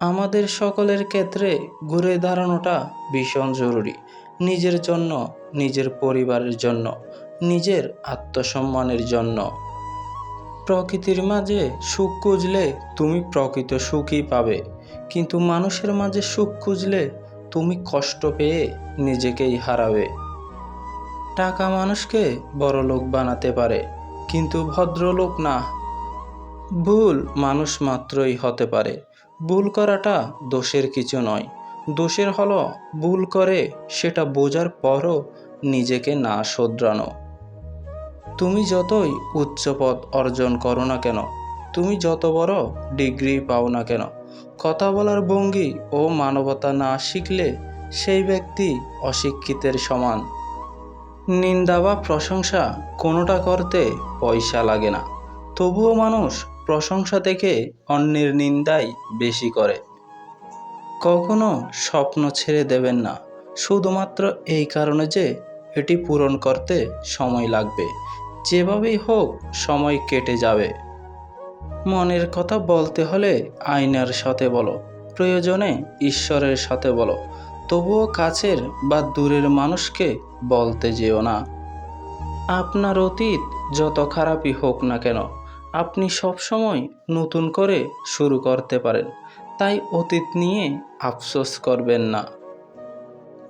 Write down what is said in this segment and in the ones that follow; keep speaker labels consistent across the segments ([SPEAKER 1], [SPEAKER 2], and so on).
[SPEAKER 1] আমাদের সকলের ক্ষেত্রে ঘুরে দাঁড়ানোটা ভীষণ জরুরি। নিজের জন্য, নিজের পরিবারের জন্য, নিজের আত্মসম্মানের জন্য। প্রকৃতির মাঝে সুখ খুঁজলে তুমি প্রকৃত সুখই পাবে, কিন্তু মানুষের মাঝে সুখ খুঁজলে তুমি কষ্ট পেয়ে নিজেকেই হারাবে। টাকা মানুষকে বড় লোক বানাতে পারে, কিন্তু ভদ্রলোক না। ভুল মানুষ মাত্রই হতে পারে। ভুল করাটা দোষের কিছু নয়। দোষের হলো ভুল করে সেটা বোঝার পরও নিজেকে না শোধরানো। তুমি যতই উচ্চ পদ অর্জন করো না কেন, তুমি যত বড় ডিগ্রি পাও না কেন, কথা বলার ভঙ্গি ও মানবতা না শিখলে সেই ব্যক্তি অশিক্ষিতের সমান। নিন্দা বা প্রশংসা কোনোটা করতে পয়সা লাগে না, তবুও মানুষ প্রশংসা থেকে অন্যের নিন্দাই বেশি করে। কখনো স্বপ্ন ছেড়ে দেবেন না। শুধুমাত্র এই কারণে যে এটি পূরণ করতে সময় লাগবে। যেভাবেই হোক, সময় কেটে যাবে। মনের কথা বলতে হলে আয়নার সাথে বলো, প্রয়োজনে ঈশ্বরের সাথে বলো। তবুও কাছের বা দূরের মানুষকে বলতে যেও না। আপনার অতীত যত খারাপই হোক না কেন আপনি সবসময় নতুন করে শুরু করতে পারেন, তাই অতীত নিয়ে আফসোস করবেন না।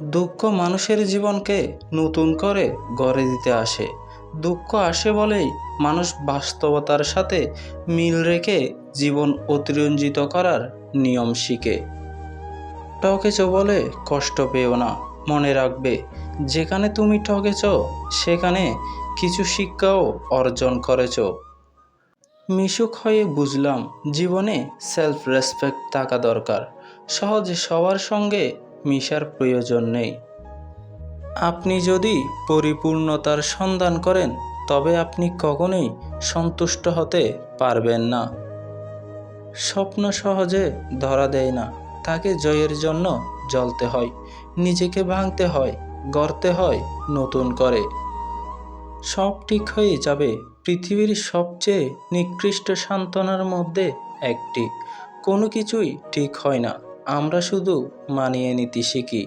[SPEAKER 1] দুঃখ মানুষের জীবনকে নতুন করে গড়ে দিতে আসে। দুঃখ আসে বলেই মানুষ বাস্তবতার সাথে মিল রেখে জীবন অতিরঞ্জিত করার নিয়ম শিখে। ঠকেছ বলে কষ্ট পেও না, মনে রাখবে, যেখানে তুমি ঠকেছ সেখানে কিছু শিক্ষাও অর্জন করেছ। মিশুক হয়ে বুঝলাম জীবনে সেলফ রেসপেক্ট থাকা দরকার। সহজে সবার সঙ্গে মিশার প্রয়োজন নেই। আপনি যদি পরিপূর্ণতার সন্ধান করেন, তবে আপনি কখনোই সন্তুষ্ট হতে পারবেন না। স্বপ্ন সহজে ধরা দেয় না। তাকে জয়ের জন্য জ্বলতে হয়, নিজেকে ভাঙতে হয়, গড়তে হয় নতুন করে। সব ঠিক হয়ে যাবে। পৃথিবীর সবচেয়ে নিকৃষ্ট সান্ত্বনার মধ্যে একটি। কোনো কিছুই ঠিক হয় না। আমরা শুধু মানিয়ে নিতে শিখি।